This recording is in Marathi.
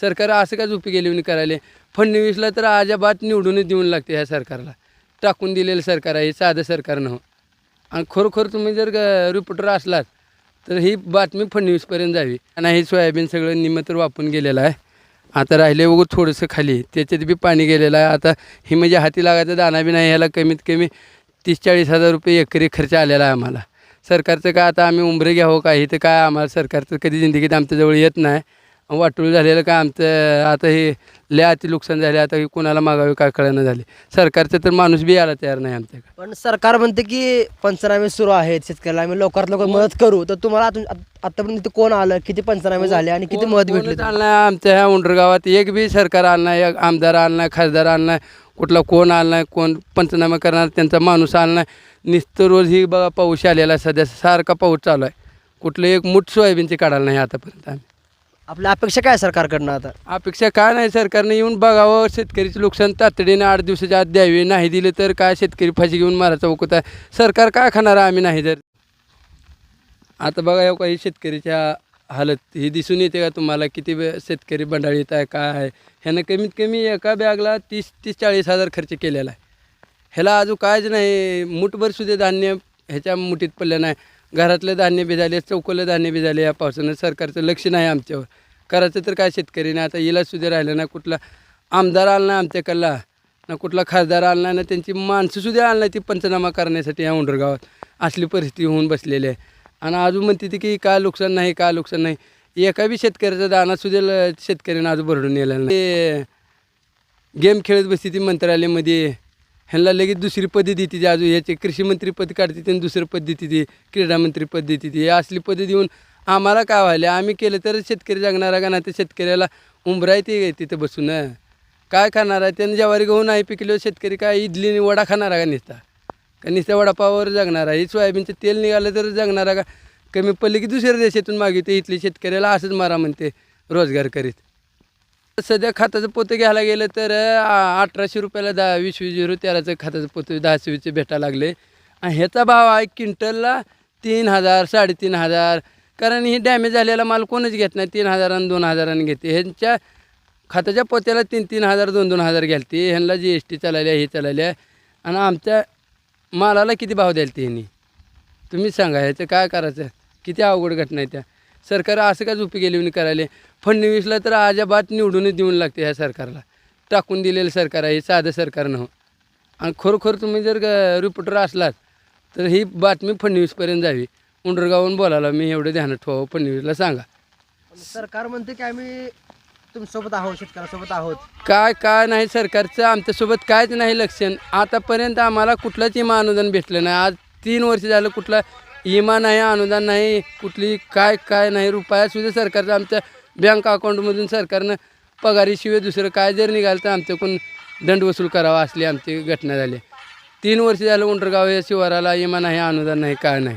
सरकार असं काय झोपी गेली करायले? फडणवीसला तर अजाबात निवडूनच देऊन लागते ह्या सरकारला. टाकून दिलेलं सरकार आहे हे साधं सरकार नव्हतं आणि खरोखर तुम्ही जर रिपोर्टर असलात तर ही बातमी फडणवीसपर्यंत जावी. आणि हे सोयाबीन सगळं निमत्र वापून गेलेलं आहे. आता राहिले उगं थोडंसं खाली. त्याच्यात बी पाणी गेलेलं आहे. आता ही म्हणजे हाती लागायचा दाना बी नाही ह्याला कमीत कमी तीस चाळीस हजार रुपये एकरी खर्च आलेला आहे आम्हाला. सरकारचं काय आता आम्ही उंबरे घ्यावं काय इथं काय आम्हाला सरकारचं कधी जिंदगीत आमच्याजवळ येत नाही. वाटूळ झालेलं काय आमचं आता हे लय अति नुकसान झाले आता हे कोणाला मागावे काय कळणं झाले. सरकारचं तर माणूस बी यायला तयार नाही आमच्याकडे. पण सरकार म्हणते की पंचनामे सुरू आहेत शेतकऱ्याला आम्ही लवकरात लवकर मदत करू. तर तुम्हाला आतून- आत- आतापर्यंत कोण आलं? किती पंचनामे झाले आणि किती मदत भेटली? कोणच आलं नाही. आमच्या ह्या उंडरगावात एक बी सरकार आलं नाही एक आमदार आला नाही खासदार आला नाही कुठला कोण आला नाही कोण पंचनामा करणार त्यांचा माणूस आला नाही. नुसतं रोज ही बघा पाऊस आलेला आहे सध्या सारखा पाऊस चालू आहे. कुठलं एक मुठ सोयाबीनचे काढायला नाही आतापर्यंत आम्ही. आपल्या अपेक्षा काय सरकारकडनं आता? अपेक्षा काय नाही सरकारने येऊन बघावं. शेतकरीचं नुकसान तातडीने आठ दिवसाच्या आत द्यावे. नाही दिले तर काय शेतकरी फाशी घेऊन मारायचा वकत आहे. सरकार काय खाणार आहे आम्ही नाही जर आता बघा हे काही शेतकरीच्या हालत ही दिसून येते का तुम्हाला? किती शेतकरी बंडाळीत आहे काय आहे? ह्यानं कमीत कमी एका बॅगला तीस तीस चाळीस हजार खर्च केलेला आहे. ह्याला अजून कायच नाही. मुठभर सुद्धा धान्य ह्याच्या मुठीत पडलं नाही. घरातलं धान्य भिजाले चौकोलं धान्य भिजाले या पावसानं. सरकारचं लक्ष नाही आमच्यावर. करायचं तर काय शेतकरी आता इलाज सुद्धा राहिलं नाही कुठला आमदार आला नाही आमच्याकडला ना कुठला खासदार आला नाही ना त्यांची माणसं सुद्धा नाही ती पंचनामा करण्यासाठी या उंडरगावात. असली परिस्थिती होऊन बसलेली आहे. आणि अजून म्हणते ती की काय नुकसान नाही काय नुकसान नाही. एका बी शेतकऱ्याचा दाना सुद्धा ल- शेतकऱ्यानं अजून भरडून नेलेला नाही. ते गेम खेळत बसते ती मंत्रालयामध्ये. ह्यांना लगेच दुसरी पद्धती ती अजून ह्याचे कृषी मंत्री पद काढते त्यांनी दुसरं पद्धती ती क्रीडा मंत्री पद देते ती. हे असली पद देऊन आम्हाला काय व्हायला आम्ही केलं तर शेतकरी जगणारा का नाही तर शेतकऱ्याला उंबराय ते तिथं बसून. काय खाणार आहे? त्यानं ज्वारी गहू नाही पिकलो शेतकरी काय इडली वडा खाणार आहे का निसता? का नुसत्या वडापावर जगणार आहे? सोयाबीनचं तेल निघालं तर जगणार आहे का? कमी पडले की दुसऱ्या देशातून मागिते इथली शेतकऱ्याला असंच मारा म्हणते रोजगार करीत. सध्या खताचं पोतं घ्यायला गेलं तर आ, अठराशे रुपयाला दहा वीस वीस झिरो तेराचं खताचं पोतं दहा वीसचे भेटायला लागले. आणि ह्याचा भाव आहे क्विंटलला तीन हजार साडेतीन हजार कारण ही डॅमेज झालेला माल कोणच घेत नाही. तीन हजारानं दोन हजारानं घेते. ह्यांच्या खताच्या पोत्याला तीन तीन हजार दोन दोन हजार घ्यालते. ह्यांना जी एस टी चालवल्या हे चालवल्या. आणि आमच्या मालाला किती भाव द्याल ते ह्यांनी? तुम्ही सांगा ह्याचं काय करायचं? किती अवघड घटना आहे त्या. सरकार असं काय झोपी गेली करायले? फडणवीसला तर अजाबात निवडूनच देऊन लागते ह्या सरकारला. टाकून दिलेलं सरकार आहे हे साधं सरकार नव्हतं आणि खरोखर तुम्ही जर रिपोर्टर असलात तर ही बातमी फडणवीसपर्यंत जावी. उंडरगावून बोलायला मी एवढं ध्यानात ठेवावं फडणवीसला सांगा. सरकार म्हणते की आम्ही तुमच्यासोबत आहोत शेतकऱ्यासोबत आहोत. काय काय नाही सरकारचं आमच्यासोबत कायच नाही लक्षण आतापर्यंत आम्हाला कुठलंच इमा अनुदान भेटलं नाही. आज तीन वर्ष झालं कुठला इमा नाही अनुदान नाही कुठली काय काय नाही रुपया सुद्धा सरकारचं आमच्या बँक अकाउंटमधून सरकारनं पगारीशिवाय दुसरं काय जर निघालं तर आमच्याकडून दंड वसूल करावा असली आमची घटना झाली. तीन वर्ष झालं उंडरगाव या शिवाराला इमा नाही अनुदान नाही काय नाही.